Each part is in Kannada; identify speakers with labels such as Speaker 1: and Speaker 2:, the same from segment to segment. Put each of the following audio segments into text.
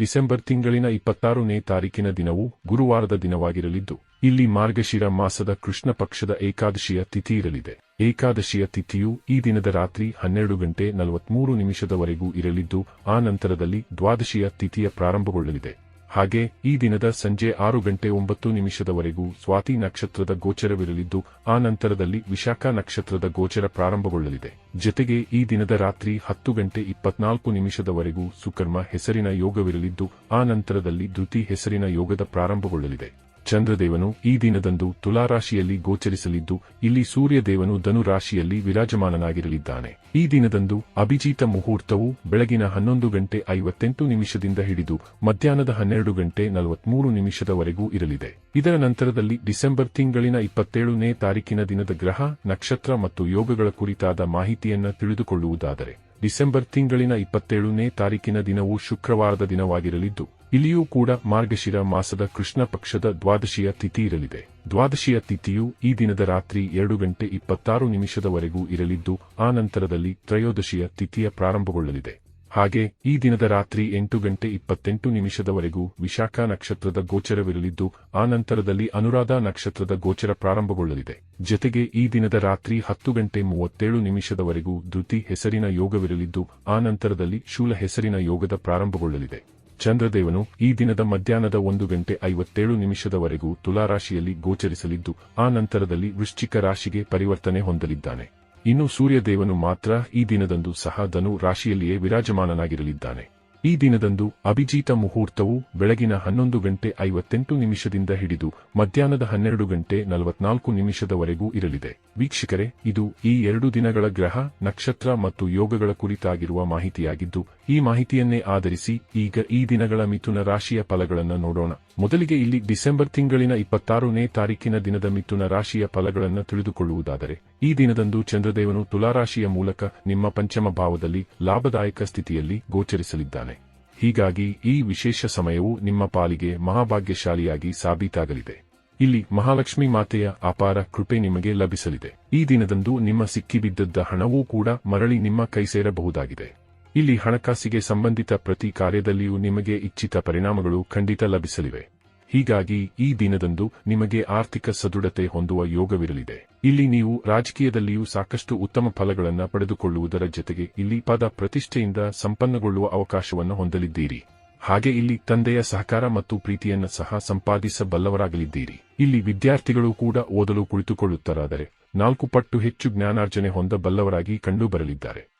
Speaker 1: ಡಿಸೆಂಬರ್ ತಿಂಗಳಿನ ಇಪ್ಪತ್ತಾರನೇ ತಾರೀಕಿನ ದಿನವು ಗುರುವಾರದ ದಿನವಾಗಿರಲಿದ್ದು, ಇಲ್ಲಿ ಮಾರ್ಗಶಿರ ಮಾಸದ ಕೃಷ್ಣ ಪಕ್ಷದ ಏಕಾದಶಿಯ ತಿಥಿ ಇರಲಿದೆ. ಏಕಾದಶಿಯ ತಿಥಿಯು ಈ ದಿನದ ರಾತ್ರಿ ಹನ್ನೆರಡು ಗಂಟೆ ನಲವತ್ಮೂರು ನಿಮಿಷದವರೆಗೂ ಇರಲಿದ್ದು, ಆ ನಂತರದಲ್ಲಿ ದ್ವಾದಶಿಯ ತಿಥಿಯ ಪ್ರಾರಂಭಗೊಳ್ಳಲಿದೆ. ಹಾಗೆ, ಈ ದಿನದ ಸಂಜೆ ಆರು ಗಂಟೆ ಒಂಬತ್ತು ನಿಮಿಷದವರೆಗೂ ಸ್ವಾತಿ ನಕ್ಷತ್ರದ ಗೋಚರವಿರಲಿದ್ದು, ಆ ನಂತರದಲ್ಲಿ ವಿಶಾಖ ನಕ್ಷತ್ರದ ಗೋಚರ ಪ್ರಾರಂಭಗೊಳ್ಳಲಿದೆ. ಜೊತೆಗೆ, ಈ ದಿನದ ರಾತ್ರಿ ಹತ್ತು ಗಂಟೆ ಇಪ್ಪತ್ನಾಲ್ಕು ನಿಮಿಷದವರೆಗೂ ಸುಕರ್ಮ ಹೆಸರಿನ ಯೋಗವಿರಲಿದ್ದು, ಆ ನಂತರದಲ್ಲಿ ದ್ಯುತಿ ಹೆಸರಿನ ಯೋಗದ ಪ್ರಾರಂಭಗೊಳ್ಳಲಿದೆ. ಚಂದ್ರದೇವನು ಈ ದಿನದಂದು ತುಲಾರಾಶಿಯಲ್ಲಿ ಗೋಚರಿಸಲಿದ್ದು, ಇಲ್ಲಿ ಸೂರ್ಯದೇವನು ಧನುರಾಶಿಯಲ್ಲಿ ವಿರಾಜಮಾನನಾಗಿರಲಿದ್ದಾನೆ. ಈ ದಿನದಂದು ಅಭಿಜಿತ ಮುಹೂರ್ತವು ಬೆಳಗಿನ ಹನ್ನೊಂದು ಗಂಟೆ ಐವತ್ತೆಂಟು ನಿಮಿಷದಿಂದ ಹಿಡಿದು, ಮಧ್ಯಾಹ್ನದ ಹನ್ನೆರಡು ಗಂಟೆ ನಲವತ್ಮೂರು ನಿಮಿಷದವರೆಗೂ ಇರಲಿದೆ. ಇದರ ನಂತರದಲ್ಲಿ ಡಿಸೆಂಬರ್ ತಿಂಗಳಿನ ಇಪ್ಪತ್ತೇಳನೇ ತಾರೀಕಿನ ದಿನದ ಗ್ರಹ, ನಕ್ಷತ್ರ ಮತ್ತು ಯೋಗಗಳ ಕುರಿತಾದ ಮಾಹಿತಿಯನ್ನ ತಿಳಿದುಕೊಳ್ಳುವುದಾದರೆ, ಡಿಸೆಂಬರ್ ತಿಂಗಳಿನ ಇಪ್ಪತ್ತೇಳನೇ ತಾರೀಕಿನ ದಿನವು ಶುಕ್ರವಾರದ ದಿನವಾಗಿರಲಿದ್ದು ಇಲ್ಲಿಯೂ ಕೂಡ ಮಾರ್ಗಶಿರ ಮಾಸದ ಕೃಷ್ಣ ಪಕ್ಷದ ದ್ವಾದಶಿಯ ತಿಥಿ ಇರಲಿದೆ. ದ್ವಾದಶಿಯ ತಿಥಿಯು ಈ ದಿನದ ರಾತ್ರಿ ಎರಡು ಗಂಟೆ ಇಪ್ಪತ್ತಾರು ನಿಮಿಷದವರೆಗೂ ಇರಲಿದ್ದು, ಆ ನಂತರದಲ್ಲಿ ತ್ರಯೋದಶಿಯ ತಿಥಿಯ ಪ್ರಾರಂಭಗೊಳ್ಳಲಿದೆ. ಹಾಗೆ ಈ ದಿನದ ರಾತ್ರಿ ಎಂಟು ಗಂಟೆ ಇಪ್ಪತ್ತೆಂಟು ನಿಮಿಷದವರೆಗೂ ವಿಶಾಖ ನಕ್ಷತ್ರದ ಗೋಚರವಿರಲಿದ್ದು, ಆ ನಂತರದಲ್ಲಿ ಅನುರಾಧ ನಕ್ಷತ್ರದ ಗೋಚರ ಪ್ರಾರಂಭಗೊಳ್ಳಲಿದೆ. ಜತೆಗೆ ಈ ದಿನದ ರಾತ್ರಿ ಹತ್ತು ಗಂಟೆ ಮೂವತ್ತೇಳು ನಿಮಿಷದವರೆಗೂ ಧೃತಿ ಹೆಸರಿನ ಯೋಗವಿರಲಿದ್ದು, ಆ ನಂತರದಲ್ಲಿ ಶೂಲ ಹೆಸರಿನ ಯೋಗದ ಪ್ರಾರಂಭಗೊಳ್ಳಲಿದೆ. ಚಂದ್ರದೇವನು ಈ ದಿನದ ಮಧ್ಯಾಹ್ನದ ಒಂದು ಗಂಟೆ ಐವತ್ತೇಳು ನಿಮಿಷದವರೆಗೂ ತುಲಾರಾಶಿಯಲ್ಲಿ ಗೋಚರಿಸಲಿದ್ದು, ಆ ನಂತರದಲ್ಲಿ ವೃಶ್ಚಿಕ ರಾಶಿಗೆ ಪರಿವರ್ತನೆ ಹೊಂದಲಿದ್ದಾನೆ. ಇನ್ನು ಸೂರ್ಯದೇವನು ಮಾತ್ರ ಈ ದಿನದಂದು ಸಹ ಧನು ರಾಶಿಯಲ್ಲಿಯೇ ವಿರಾಜಮಾನನಾಗಿರಲಿದ್ದಾನೆ. ಈ ದಿನದಂದು ಅಭಿಜಿತ ಮುಹೂರ್ತವು ಬೆಳಗಿನ ಹನ್ನೊಂದು ಗಂಟೆ ಐವತ್ತೆಂಟು ನಿಮಿಷದಿಂದ ಹಿಡಿದು ಮಧ್ಯಾಹ್ನದ ಹನ್ನೆರಡು ಗಂಟೆ ನಲವತ್ನಾಲ್ಕು ನಿಮಿಷದವರೆಗೂ ಇರಲಿದೆ. ವೀಕ್ಷಕರೇ, ಇದು ಈ ಎರಡು ದಿನಗಳ ಗ್ರಹ, ನಕ್ಷತ್ರ ಮತ್ತು ಯೋಗಗಳ ಕುರಿತಾಗಿರುವ ಮಾಹಿತಿಯಾಗಿದ್ದು, ಈ ಮಾಹಿತಿಯನ್ನೇ ಆಧರಿಸಿ ಈಗ ಈ ದಿನಗಳ ಮಿಥುನ ರಾಶಿಯ ಫಲಗಳನ್ನು ನೋಡೋಣ. ಮೊದಲಿಗೆ ಇಲ್ಲಿ ಡಿಸೆಂಬರ್ ತಿಂಗಳಿನ ಇಪ್ಪತ್ತಾರನೇ ತಾರೀಕಿನ ದಿನದ ಮಿಥುನ ರಾಶಿಯ ಫಲಗಳನ್ನು ತಿಳಿದುಕೊಳ್ಳುವುದಾದರೆ ಈ ದಿನದಂದು ಚಂದ್ರದೇವನು ತುಲಾರಾಶಿಯ ಮೂಲಕ ನಿಮ್ಮ ಪಂಚಮ ಭಾವದಲ್ಲಿ ಲಾಭದಾಯಕ ಸ್ಥಿತಿಯಲ್ಲಿ ಗೋಚರಿಸಲಿದ್ದಾನೆ. ಹೀಗಾಗಿ ಈ ವಿಶೇಷ ಸಮಯವು ನಿಮ್ಮ ಪಾಲಿಗೆ ಮಹಾಭಾಗ್ಯಶಾಲಿಯಾಗಿ ಸಾಬೀತಾಗಲಿದೆ. ಇಲ್ಲಿ ಮಹಾಲಕ್ಷ್ಮಿ ಮಾತೆಯ ಅಪಾರ ಕೃಪೆ ನಿಮಗೆ ಲಭಿಸಲಿದೆ. ಈ ದಿನದಂದು ನಿಮ್ಮ ಸಿಕ್ಕಿಬಿದ್ದದ್ದ ಹಣವೂ ಕೂಡ ಮರಳಿ ನಿಮ್ಮ ಕೈ ಸೇರಬಹುದಾಗಿದೆ. ಇಲ್ಲಿ ಹಣಕಾಸಿಗೆ ಸಂಬಂಧಿತ ಪ್ರತಿ ಕಾರ್ಯದಲ್ಲಿಯೂ ನಿಮಗೆ ಇಚ್ಛಿತ ಪರಿಣಾಮಗಳು ಖಂಡಿತ ಲಭಿಸಲಿವೆ. ಹೀಗಾಗಿ ಈ ದಿನದಂದು ನಿಮಗೆ ಆರ್ಥಿಕ ಸದೃಢತೆ ಹೊಂದುವ ಯೋಗವಿರಲಿದೆ. ಇಲ್ಲಿ ನೀವು ರಾಜಕೀಯದಲ್ಲಿಯೂ ಸಾಕಷ್ಟು ಉತ್ತಮ ಫಲಗಳನ್ನು ಪಡೆದುಕೊಳ್ಳುವುದರ ಜೊತೆಗೆ ಇಲ್ಲಿ ಪದ ಪ್ರತಿಷ್ಠೆಯಿಂದ ಸಂಪನ್ನಗೊಳ್ಳುವ ಅವಕಾಶವನ್ನು ಹೊಂದಲಿದ್ದೀರಿ. ಹಾಗೆ ಇಲ್ಲಿ ತಂದೆಯ ಸಹಕಾರ ಮತ್ತು ಪ್ರೀತಿಯನ್ನು ಸಹ ಸಂಪಾದಿಸಬಲ್ಲವರಾಗಲಿದ್ದೀರಿ. ಇಲ್ಲಿ ವಿದ್ಯಾರ್ಥಿಗಳು ಕೂಡ ಓದಲು ಕುಳಿತುಕೊಳ್ಳುತ್ತಾರಾದರೆ ನಾಲ್ಕು ಪಟ್ಟು ಹೆಚ್ಚು ಜ್ಞಾನಾರ್ಜನೆ ಹೊಂದಬಲ್ಲವರಾಗಿ ಕಂಡುಬರಲಿದ್ದಾರೆ.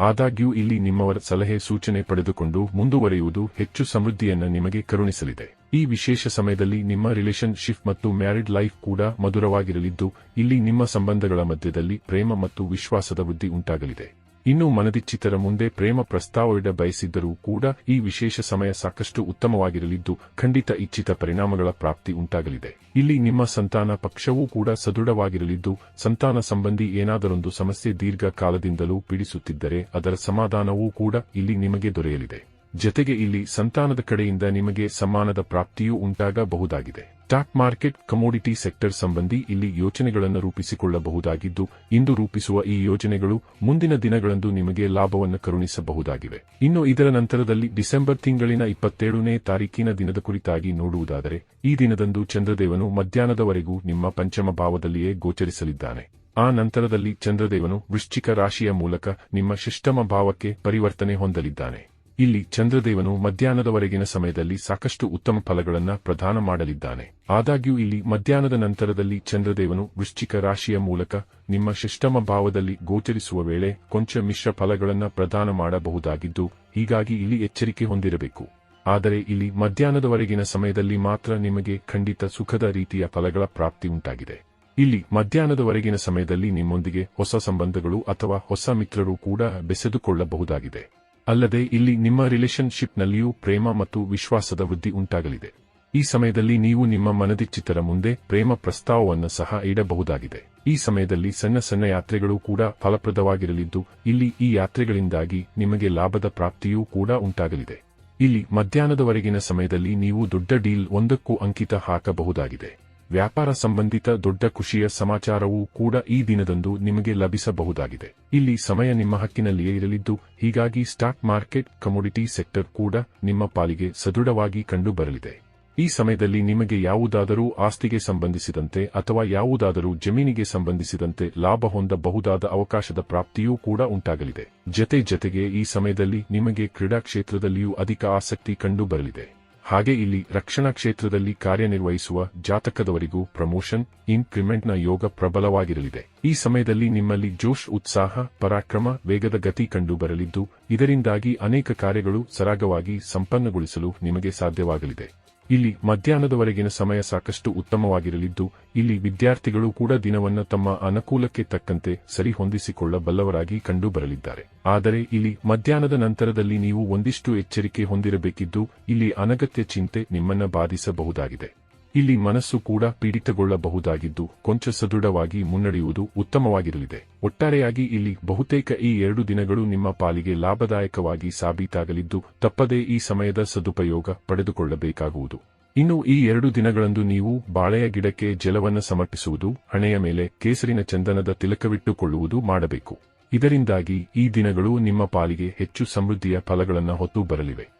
Speaker 1: ಆದಾಗ್ಯೂ ಇಲ್ಲಿ ನಿಮ್ಮವರ ಸಲಹೆ ಸೂಚನೆ ಪಡೆದುಕೊಂಡು ಮುಂದುವರೆಯುವುದು ಹೆಚ್ಚು ಸಮೃದ್ಧಿಯನ್ನು ನಿಮಗೆ ಕರುಣಿಸಲಿದೆ. ಈ ವಿಶೇಷ ಸಮಯದಲ್ಲಿ ನಿಮ್ಮ ರಿಲೇಶನ್ಶಿಪ್ ಮತ್ತು ಮ್ಯಾರಿಡ್ ಲೈಫ್ ಕೂಡ ಮಧುರವಾಗಿರಲಿದ್ದು, ಇಲ್ಲಿ ನಿಮ್ಮ ಸಂಬಂಧಗಳ ಮಧ್ಯದಲ್ಲಿ ಪ್ರೇಮ ಮತ್ತು ವಿಶ್ವಾಸದ ವೃದ್ಧಿ ಉಂಟಾಗಲಿದೆ. ಇನ್ನು ಮನದಿಚ್ಚಿತರ ಮುಂದೆ ಪ್ರೇಮ ಪ್ರಸ್ತಾವವಿಡ ಬಯಸಿದ್ದರೂ ಕೂಡ ಈ ವಿಶೇಷ ಸಮಯ ಸಾಕಷ್ಟು ಉತ್ತಮವಾಗಿರಲಿದ್ದು ಖಂಡಿತ ಇಚ್ಛಿತ ಪರಿಣಾಮಗಳ ಪ್ರಾಪ್ತಿ ಉಂಟಾಗಲಿದೆ. ಇಲ್ಲಿ ನಿಮ್ಮ ಸಂತಾನ ಪಕ್ಷವೂ ಕೂಡ ಸದೃಢವಾಗಿರಲಿದ್ದು ಸಂತಾನ ಸಂಬಂಧಿ ಏನಾದರೊಂದು ಸಮಸ್ಯೆ ದೀರ್ಘ ಕಾಲದಿಂದಲೂ ಪೀಡಿಸುತ್ತಿದ್ದರೆ ಅದರ ಸಮಾಧಾನವೂ ಕೂಡ ಇಲ್ಲಿ ನಿಮಗೆ ದೊರೆಯಲಿದೆ. ಜತೆಗೆ ಇಲ್ಲಿ ಸಂತಾನದ ಕಡೆಯಿಂದ ನಿಮಗೆ ಸಮ್ಮಾನದ ಪ್ರಾಪ್ತಿಯೂ ಉಂಟಾಗಬಹುದಾಗಿದೆ. ಸ್ಟಾಕ್ ಮಾರ್ಕೆಟ್, ಕಮೋಡಿಟಿ ಸೆಕ್ಟರ್ ಸಂಬಂಧಿ ಇಲ್ಲಿ ಯೋಜನೆಗಳನ್ನು ರೂಪಿಸಿಕೊಳ್ಳಬಹುದಾಗಿದ್ದು, ಇಂದು ರೂಪಿಸುವ ಈ ಯೋಜನೆಗಳು ಮುಂದಿನ ದಿನಗಳಂದು ನಿಮಗೆ ಲಾಭವನ್ನು ಕರುಣಿಸಬಹುದಾಗಿವೆ. ಇನ್ನು ಇದರ ನಂತರದಲ್ಲಿ ಡಿಸೆಂಬರ್ ತಿಂಗಳಿನ ಇಪ್ಪತ್ತೇಳನೇ ತಾರೀಕಿನ ದಿನದ ಕುರಿತಾಗಿ ನೋಡುವುದಾದರೆ, ಈ ದಿನದಂದು ಚಂದ್ರದೇವನು ಮಧ್ಯಾಹ್ನದವರೆಗೂ ನಿಮ್ಮ ಪಂಚಮ ಭಾವದಲ್ಲಿಯೇ ಗೋಚರಿಸಲಿದ್ದಾನೆ. ಆ ನಂತರದಲ್ಲಿ ಚಂದ್ರದೇವನು ವೃಶ್ಚಿಕ ರಾಶಿಯ ಮೂಲಕ ನಿಮ್ಮ ಶಿಷ್ಟಮ ಭಾವಕ್ಕೆ ಪರಿವರ್ತನೆ ಹೊಂದಲಿದ್ದಾನೆ. ಇಲ್ಲಿ ಚಂದ್ರದೇವನು ಮಧ್ಯಾಹ್ನದವರೆಗಿನ ಸಮಯದಲ್ಲಿ ಸಾಕಷ್ಟು ಉತ್ತಮ ಫಲಗಳನ್ನು ಪ್ರದಾನ ಮಾಡಲಿದ್ದಾನೆ. ಆದಾಗ್ಯೂ ಇಲ್ಲಿ ಮಧ್ಯಾಹ್ನದ ನಂತರದಲ್ಲಿ ಚಂದ್ರದೇವನು ವೃಶ್ಚಿಕ ರಾಶಿಯ ಮೂಲಕ ನಿಮ್ಮ ಶಿಷ್ಟಮ ಭಾವದಲ್ಲಿ ಗೋಚರಿಸುವ ವೇಳೆ ಕೊಂಚ ಮಿಶ್ರ ಫಲಗಳನ್ನು ಪ್ರದಾನ ಮಾಡಬಹುದಾಗಿದ್ದು, ಹೀಗಾಗಿ ಇಲ್ಲಿ ಎಚ್ಚರಿಕೆ ಹೊಂದಿರಬೇಕು. ಆದರೆ ಇಲ್ಲಿ ಮಧ್ಯಾಹ್ನದವರೆಗಿನ ಸಮಯದಲ್ಲಿ ಮಾತ್ರ ನಿಮಗೆ ಖಂಡಿತ ಸುಖದ ರೀತಿಯ ಫಲಗಳ ಪ್ರಾಪ್ತಿ ಉಂಟಾಗಿದೆ. ಇಲ್ಲಿ ಮಧ್ಯಾಹ್ನದವರೆಗಿನ ಸಮಯದಲ್ಲಿ ನಿಮ್ಮೊಂದಿಗೆ ಹೊಸ ಸಂಬಂಧಗಳು ಅಥವಾ ಹೊಸ ಮಿತ್ರರು ಕೂಡ ಬೆಸೆದುಕೊಳ್ಳಬಹುದಾಗಿದೆ. ಅಲ್ಲದೆ ಇಲ್ಲಿ ನಿಮ್ಮ ರಿಲೇಷನ್ಶಿಪ್ನಲ್ಲಿಯೂ ಪ್ರೇಮ ಮತ್ತು ವಿಶ್ವಾಸದ ವೃದ್ಧಿ ಉಂಟಾಗಲಿದೆ. ಈ ಸಮಯದಲ್ಲಿ ನೀವು ನಿಮ್ಮ ಮನದಿಚ್ಚಿತರ ಮುಂದೆ ಪ್ರೇಮ ಪ್ರಸ್ತಾವವನ್ನು ಸಹ ಇಡಬಹುದಾಗಿದೆ. ಈ ಸಮಯದಲ್ಲಿ ಸಣ್ಣ ಸಣ್ಣ ಯಾತ್ರೆಗಳು ಕೂಡ ಫಲಪ್ರದವಾಗಿರಲಿದ್ದು, ಇಲ್ಲಿ ಈ ಯಾತ್ರೆಗಳಿಂದಾಗಿ ನಿಮಗೆ ಲಾಭದ ಪ್ರಾಪ್ತಿಯೂ ಕೂಡ ಉಂಟಾಗಲಿದೆ. ಇಲ್ಲಿ ಮಧ್ಯಾಹ್ನದವರೆಗಿನ ಸಮಯದಲ್ಲಿ ನೀವು ದೊಡ್ಡ ಡೀಲ್ ಒಂದಕ್ಕೂ ಅಂಕಿತ ಹಾಕಬಹುದಾಗಿದೆ. ವ್ಯಾಪಾರ ಸಂಬಂಧಿತ ದೊಡ್ಡ ಖುಷಿಯ ಸಮಾಚಾರವೂ ಕೂಡ ಈ ದಿನದಂದು ನಿಮಗೆ ಲಭಿಸಬಹುದಾಗಿದೆ. ಇಲ್ಲಿ ಸಮಯ ನಿಮ್ಮ ಹಕ್ಕಿನಲ್ಲಿಯೇ ಇರಲಿದ್ದು, ಹೀಗಾಗಿ ಸ್ಟಾಕ್ ಮಾರ್ಕೆಟ್, ಕಮೋಡಿಟಿ ಸೆಕ್ಟರ್ ಕೂಡ ನಿಮ್ಮ ಪಾಲಿಗೆ ಸದೃಢವಾಗಿ ಕಂಡುಬರಲಿದೆ. ಈ ಸಮಯದಲ್ಲಿ ನಿಮಗೆ ಯಾವುದಾದರೂ ಆಸ್ತಿಗೆ ಸಂಬಂಧಿಸಿದಂತೆ ಅಥವಾ ಯಾವುದಾದರೂ ಜಮೀನಿಗೆ ಸಂಬಂಧಿಸಿದಂತೆ ಲಾಭ ಹೊಂದಬಹುದಾದ ಅವಕಾಶದ ಪ್ರಾಪ್ತಿಯೂ ಕೂಡ ಉಂಟಾಗಲಿದೆ. ಜತೆ ಜತೆಗೆ ಈ ಸಮಯದಲ್ಲಿ ನಿಮಗೆ ಕ್ರೀಡಾ ಕ್ಷೇತ್ರದಲ್ಲಿಯೂ ಅಧಿಕ ಆಸಕ್ತಿ ಕಂಡುಬರಲಿದೆ. ಹಾಗೆ ಇಲ್ಲಿ ರಕ್ಷಣಾ ಕ್ಷೇತ್ರದಲ್ಲಿ ಕಾರ್ಯನಿರ್ವಹಿಸುವ ಜಾತಕದವರಿಗೂ ಪ್ರಮೋಷನ್, ಇನ್ಕ್ರಿಮೆಂಟ್ನ ಯೋಗ ಪ್ರಬಲವಾಗಿರಲಿದೆ. ಈ ಸಮಯದಲ್ಲಿ ನಿಮ್ಮಲ್ಲಿ ಜೋಶ್ ಉತ್ಸಾಹ, ಪರಾಕ್ರಮ, ವೇಗದ ಗತಿ ಕಂಡುಬರಲಿದ್ದು, ಇದರಿಂದಾಗಿ ಅನೇಕ ಕಾರ್ಯಗಳು ಸರಾಗವಾಗಿ ಸಂಪನ್ನಗೊಳಿಸಲು ನಿಮಗೆ ಸಾಧ್ಯವಾಗಲಿದೆ. ಇಲ್ಲಿ ಮಧ್ಯಾಹ್ನದವರೆಗಿನ ಸಮಯ ಸಾಕಷ್ಟು ಉತ್ತಮವಾಗಿರಲಿದ್ದು, ಇಲ್ಲಿ ವಿದ್ಯಾರ್ಥಿಗಳು ಕೂಡ ದಿನವನ್ನು ತಮ್ಮ ಅನುಕೂಲಕ್ಕೆ ತಕ್ಕಂತೆ ಸರಿಹೊಂದಿಸಿಕೊಳ್ಳಬಲ್ಲವರಾಗಿ ಕಂಡುಬರಲಿದ್ದಾರೆ. ಆದರೆ ಇಲ್ಲಿ ಮಧ್ಯಾಹ್ನದ ನಂತರದಲ್ಲಿ ನೀವು ಒಂದಿಷ್ಟು ಎಚ್ಚರಿಕೆ ಹೊಂದಿರಬೇಕಿದ್ದು, ಇಲ್ಲಿ ಅನಗತ್ಯ ಚಿಂತೆ ನಿಮ್ಮನ್ನ ಬಾಧಿಸಬಹುದಾಗಿದೆ. ಇಲ್ಲಿ ಮನಸ್ಸು ಕೂಡ ಪೀಡಿತಗೊಳ್ಳಬಹುದಾಗಿದ್ದು ಕೊಂಚ ಸದೃಢವಾಗಿ ಮುನ್ನಡೆಯುವುದು ಉತ್ತಮವಾಗಿರಲಿದೆ. ಒಟ್ಟಾರೆಯಾಗಿ ಇಲ್ಲಿ ಬಹುತೇಕ ಈ ಎರಡು ದಿನಗಳು ನಿಮ್ಮ ಪಾಲಿಗೆ ಲಾಭದಾಯಕವಾಗಿ ಸಾಬೀತಾಗಲಿದ್ದು ತಪ್ಪದೇ ಈ ಸಮಯದ ಸದುಪಯೋಗ ಪಡೆದುಕೊಳ್ಳಬೇಕಾಗುವುದು. ಇನ್ನು ಈ ಎರಡು ದಿನಗಳಂದು ನೀವು ಬಾಳೆಯ ಗಿಡಕ್ಕೆ ಜಲವನ್ನು ಸಮರ್ಪಿಸುವುದು, ಹಣೆಯ ಮೇಲೆ ಕೇಸರಿನ ಚಂದನದ ತಿಲಕವಿಟ್ಟುಕೊಳ್ಳುವುದು ಮಾಡಬೇಕು. ಇದರಿಂದಾಗಿ ಈ ದಿನಗಳು ನಿಮ್ಮ ಪಾಲಿಗೆ ಹೆಚ್ಚು ಸಮೃದ್ಧಿಯ ಫಲಗಳನ್ನು ಹೊತ್ತು ಬರಲಿವೆ.